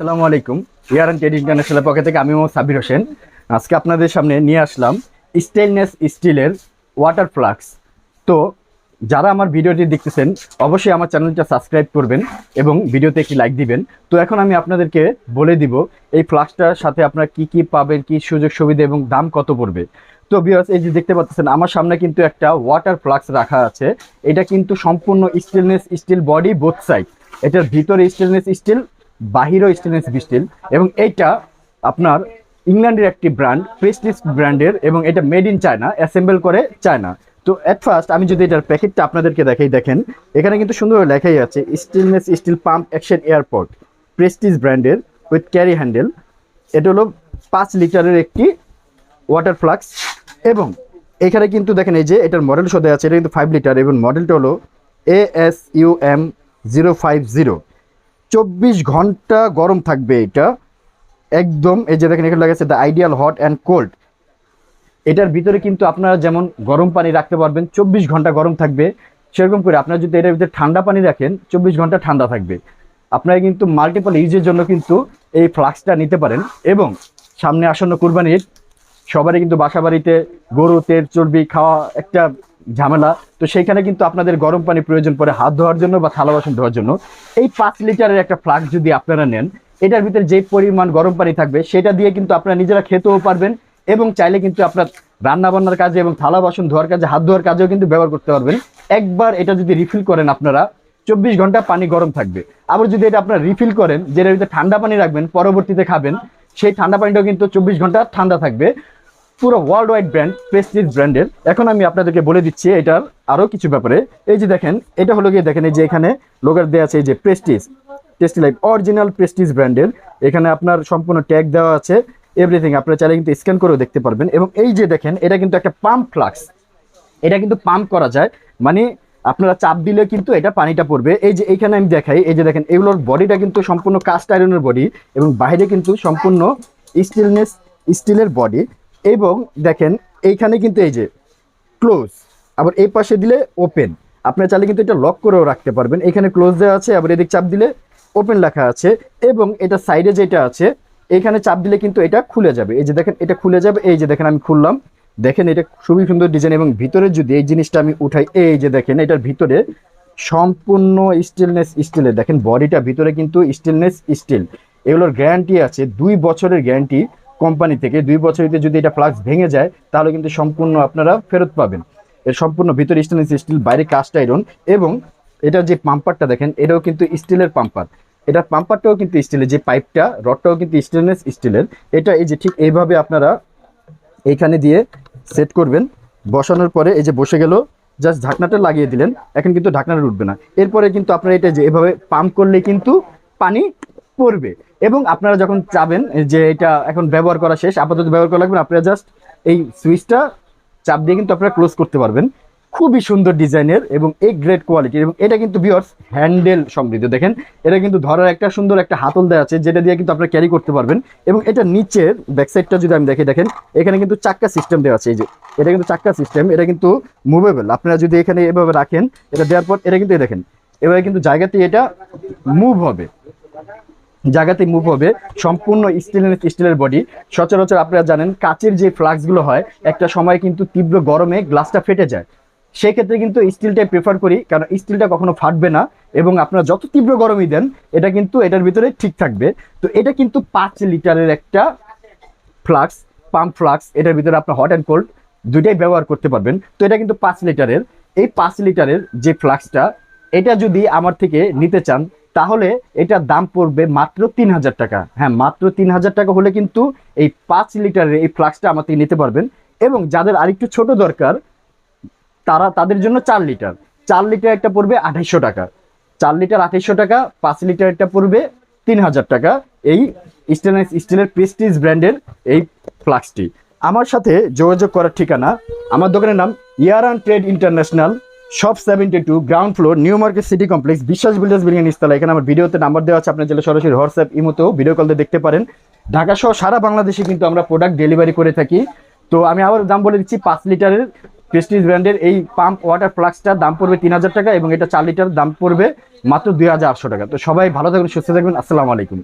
আসসালামু আলাইকুম। ইয়ার and Ted international পক্ষ থেকে আমি মোহাম্মদ সাবির হোসেন। আজকে আপনাদের সামনে নিয়ে আসলাম স্টেনলেস স্টিলের ওয়াটার ফ্লাক্স তো যারা আমার ভিডিওটি দেখতেছেন, অবশ্যই আমার চ্যানেলটা সাবস্ক্রাইব করবেন এবং ভিডিওতে একটি লাইক দিবেন। তো এখন আমি আপনাদেরকে বলে দিব, এই ফ্লাক্সটার সাথে আপনারা কি কি পাবেন, কি সুযোগ সুবিধা এবং দাম কত পড়বে। তো বিয়ার্স এই যে দেখতে পাচ্ছেন আমার সামনে কিন্তু একটা ওয়াটার ফ্লাক্স রাখা আছে। এটা কিন্তু সম্পূর্ণ stainless steel body both side এটার ভিতরে স্টেনলেস স্টিল বাহিরও স্টেনলেস স্টিল এবং এইটা আপনার ইংল্যান্ডের একটি ব্র্যান্ড প্রেস্টিজ ব্র্যান্ডের এবং এটা মেড ইন চায়না, অ্যাসেম্বল করে চায়না। তো অ্যাট ফার্স্ট আমি যদি এটার প্যাকেটটা আপনাদেরকে দেখাই, দেখেন, এখানে কিন্তু সুন্দর লেখাই আছে, stainless steel pump action airpot Prestige ব্র্যান্ডের উইথ ক্যারি হ্যান্ডেল এটা হলো পাঁচ লিটারের একটি ওয়াটার ফ্লাক্স এবং এখানে কিন্তু দেখেন এই যে এটার মডেল দেওয়া আছে, এটা কিন্তু ফাইভ লিটার এবং মডেলটা হলো A S U M zero five zero চব্বিশ ঘণ্টা গরম থাকবে এটা। একদম, এই যে দেখেন, এখানে লাগাচ্ছে the ideal hot and cold এটার ভিতরে কিন্তু আপনারা যেমন গরম পানি রাখতে পারবেন, চব্বিশ ঘণ্টা গরম থাকবে। সেরকম করে আপনারা যদি এটার ভিতরে ঠান্ডা পানি রাখেন, চব্বিশ ঘণ্টা ঠান্ডা থাকবে। আপনারা কিন্তু মাল্টিপল ইউজের জন্য কিন্তু এই ফ্লাক্সটা নিতে পারেন এবং সামনে আসন্ন কুরবানির সবারই কিন্তু বাসা বাড়িতে গরু, তেল, চর্বি খাওয়া একটা ঝামেলা। তো সেইখানে কিন্তু আপনাদের গরম পানি প্রয়োজন পড়ে হাত ধোয়ার জন্য বা থালা বাসন ধোয়ার জন্য। এই পাঁচ লিটারের একটা ফ্লাক্স যদি আপনারা নেন, এটার ভিতরে যে পরিমাণ গরম পানি থাকবে, সেটা দিয়ে কিন্তু আপনারা নিজেরা খেতেও পারবেন এবং চাইলে কিন্তু আপনার রান্না বান্নার কাজে এবং থালা বাসন ধোয়ার কাজে, হাত ধোয়ার কাজেও কিন্তু ব্যবহার করতে পারবেন। একবার এটা যদি রিফিল করেন আপনারা, চব্বিশ ঘণ্টা পানি গরম থাকবে। আবার যদি এটা আপনারা রিফিল করেন, যেটার ভিতরে ঠান্ডা পানি রাখবেন, পরবর্তীতে খাবেন, সেই ঠান্ডা পানিটাও কিন্তু চব্বিশ ঘণ্টা ঠান্ডা থাকবে। পুরো ওয়ার্ল্ড ওয়াইড ব্র্যান্ড প্রেস্টিজ ব্র্যান্ডের এখন আমি আপনাদেরকে বলে দিচ্ছি এটার আরও কিছু ব্যাপারে। এই যে দেখেন, এটা হলো গিয়ে দেখেন এই যে এখানে লোগার দেওয়া আছে এই যে Prestige tasty life original Prestige ব্র্যান্ডের এখানে আপনার সম্পূর্ণ ট্যাগ দেওয়া আছে এভরিথিং আপনারা চাইলে কিন্তু স্ক্যান করেও দেখতে পারবেন। এবং এই যে দেখেন, এটা কিন্তু একটা পাম্প ফ্লাক্স এটা কিন্তু পাম্প করা যায়। মানে আপনারা চাপ দিলে কিন্তু এটা পানিটা পড়বে। এই যে এইখানে আমি দেখাই, এই যে দেখেন, এগুলোর বডিটা কিন্তু সম্পূর্ণ কাস্ট আয়রনের বডি এবং বাইরে কিন্তু সম্পূর্ণ স্টিলনেস স্টিলের বডি এবং দেখেন, এইখানে কিন্তু এই যে ক্লোজ আবার এই পাশে দিলে ওপেন আপনারা চাইলে কিন্তু এটা লক করেও রাখতে পারবেন। এখানে ক্লোজ দেওয়া আছে, আবার এদিক চাপ দিলে ওপেন লেখা আছে এবং এটা সাইডে যেটা আছে, এখানে চাপ দিলে কিন্তু এটা খুলে যাবে। এই যে দেখেন, এটা খুলে যাবে। এই যে দেখেন, আমি খুললাম। দেখেন, এটা খুবই সুন্দর ডিজাইন এবং ভিতরে যদি এই জিনিসটা আমি উঠাই, এই যে দেখেন, এটার ভিতরে সম্পূর্ণ স্টিলনেস স্টিলের দেখেন বডিটা ভিতরে কিন্তু স্টিলনেস স্টিল এগুলোর গ্যারান্টি আছে, দুই বছরের গ্যারান্টি কোম্পানি থেকে দুই বছরিতে যদি এটা ফ্লাক্স ভেঙে যায়, তাহলে কিন্তু সম্পূর্ণ আপনারা ফেরত পাবেন। এর সম্পূর্ণ ভিতরে স্টেনলেস স্টিল বাইরে কাস্ট আয়রন এবং এটা যে পাম্পারটা দেখেন, এটাও কিন্তু স্টিলের পাম্পার এটা পাম্পারটাও কিন্তু স্টিলের যে পাইপটা রডটাও কিন্তু স্টেনলেস স্টিলের এটা এই যে ঠিক এইভাবে আপনারা এইখানে দিয়ে সেট করবেন। বসানোর পরে এই যে বসে গেল জাস্ট ঢাকনাটা লাগিয়ে দিলেন। এখন কিন্তু ঢাকনাটা উঠবে না। এরপরে কিন্তু আপনারা এটা যে এভাবে পাম্প করলে কিন্তু পানি পড়বে। এবং আপনারা যখন চাবেন যে এটা এখন ব্যবহার করা শেষ, আপাতত ব্যবহার করা লাগবে আপনারা জাস্ট এই সুইচটা চাপ দিয়ে কিন্তু আপনারা ক্লোজ করতে পারবেন। খুবই সুন্দর ডিজাইনের এবং এই গ্রেট কোয়ালিটির এবং এটা কিন্তু বিয়ার্স হ্যান্ডেল সমৃদ্ধ। দেখেন, এটা কিন্তু ধরার একটা সুন্দর একটা হাতল দেওয়া আছে, যেটা দিয়ে কিন্তু আপনারা ক্যারি করতে পারবেন এবং এটা নিচের ব্যাকসাইডটা যদি আমি দেখে দেখেন, এখানে কিন্তু চাক্কা সিস্টেম দেওয়া আছে, এই যে, এটা কিন্তু চাক্কা সিস্টেম এটা কিন্তু মুভেবল আপনারা যদি এখানে এভাবে রাখেন, এটা দেওয়ার পর, এটা কিন্তু দেখেন, এভাবে কিন্তু জায়গাতে এটা মুভ হবে। জায়গাতে মুভ হবে। সম্পূর্ণ স্টিলের স্টিলের বডি সচরাচর আপনারা জানেন, কাচের যে ফ্লাক্সগুলো হয়, একটা সময় কিন্তু তীব্র গরমে গ্লাসটা ফেটে যায়। সেক্ষেত্রে কিন্তু স্টিলটাই প্রেফার করি, কারণ স্টিলটা কখনো ফাটবে না এবং আপনারা যত তীব্র গরমই দেন, এটা কিন্তু এটার ভিতরে ঠিক থাকবে। তো এটা কিন্তু পাঁচ লিটারের একটা ফ্লাক্স পাম্প ফ্লাক্স এটার ভিতরে আপনার হট অ্যান্ড কোল্ড দুইটাই ব্যবহার করতে পারবেন। তো এটা কিন্তু পাঁচ লিটারের। এই পাঁচ লিটারের যে ফ্লাক্সটা এটা যদি আমার থেকে নিতে চান তাহলে এটার দাম পড়বে মাত্র তিন হাজার টাকা। হ্যাঁ মাত্র তিন হাজার টাকা হলে কিন্তু এই পাঁচ লিটারের এই ফ্লাক্সটা আমার থেকে নিতে পারবেন। এবং যাদের আরেকটু ছোট দরকার, তারা তাদের জন্য চার লিটার। চার লিটার একটা পড়বে আঠাইশশো টাকা। চার লিটার আঠাইশশো টাকা, পাঁচ লিটার একটা পড়বে তিন হাজার টাকা। এই স্টেনলেস স্টিলের প্রেস্টিজ ব্র্যান্ডের এই ফ্লাক্সটি। আমার সাথে যোগাযোগ করার ঠিকানা, আমার দোকানের নাম Yaran trade international shop seventy two ground floor new market city complex Biswas builders building ইস্তালা এখানে আমার ভিডিওতে নাম্বার দেওয়া আছে, আপনার জেলে সরাসরি হোয়াটসঅ্যাপ, ইমোতেও ভিডিও কল দেখতে পারেন। ঢাকা সহ সারা বাংলাদেশে কিন্তু আমরা প্রোডাক্ট ডেলিভারি করে থাকি। তো আমি আবার দাম বলে দিচ্ছি, পাঁচ লিটারের প্রেস্টিজ ব্র্যান্ডের এই পাম্প ওয়াটার ফ্লাক্সটার দাম পড়বে তিন হাজার টাকা এবং এটা চার লিটার দাম পড়বে মাত্র দুই হাজার আটশো টাকা। তো সবাই ভালো থাকবেন সুস্থ থাকবেন আসসালামু আলাইকুম।